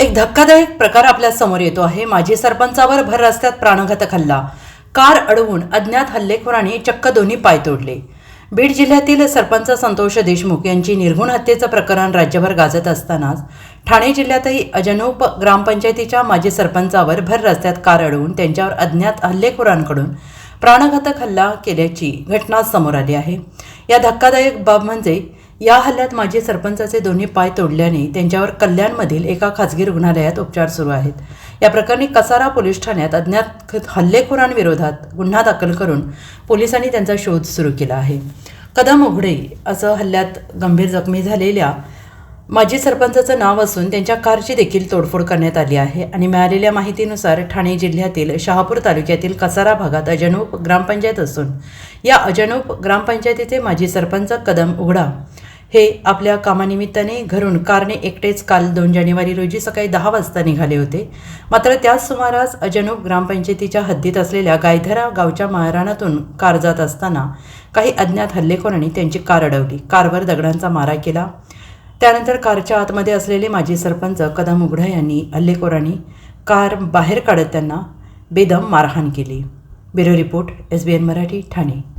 एक धक्कादायक प्रकार आपल्यासमोर येतो आहे. माजी सरपंचावर भर रस्त्यात प्राणघातक हल्ला. कार अडवून अज्ञात हल्लेखोरांनी चक्क दोन्ही पाय तोडले. बीड जिल्ह्यातील सरपंच संतोष देशमुख यांची निर्घुण हत्येचं प्रकरण राज्यभर गाजत असतानाच ठाणे जिल्ह्यातही अजनूप ग्रामपंचायतीच्या माजी सरपंचावर भर रस्त्यात कार अडवून त्यांच्यावर अज्ञात हल्लेखोरांकडून प्राणघातक हल्ला केल्याची घटना समोर आली आहे. या धक्कादायक बाब म्हणजे या हल्ल्यात माजी सरपंचाचे दोन्ही पाय तोडल्याने त्यांच्यावर कल्याणमधील एका खासगी रुग्णालयात उपचार सुरू आहेत. या प्रकरणी कसारा पोलीस ठाण्यात अज्ञात हल्लेखोरांविरोधात गुन्हा दाखल करून पोलिसांनी त्यांचा शोध सुरू केला आहे. कदम उघडे असं हल्ल्यात गंभीर जखमी झालेल्या माजी सरपंचाचं नाव असून त्यांच्या कारची देखील तोडफोड करण्यात आली आहे आणि मिळालेल्या माहितीनुसार ठाणे जिल्ह्यातील शहापूर तालुक्यातील कसारा भागात अजनूप ग्रामपंचायत असून या अजनूप ग्रामपंचायतीचे माजी सरपंच कदम उघडा हे आपल्या कामानिमित्ताने घरून कारने एकटेच काल दोन जानेवारी रोजी सकाळी दहा वाजता निघाले होते. मात्र त्याच सुमारास अजनूप ग्रामपंचायतीच्या हद्दीत असलेल्या गायधरा गावच्या माळरानातून कार जात असताना काही अज्ञात हल्लेखोरांनी त्यांची कार अडवली. कारवर दगडांचा मारा केला. त्यानंतर कारच्या आतमध्ये असलेले माजी सरपंच कदम उघडा यांनी हल्लेखोरांनी कार बाहेर काढत त्यांना बेदम मारहाण केली. Bureau report S B N Marathi Thane.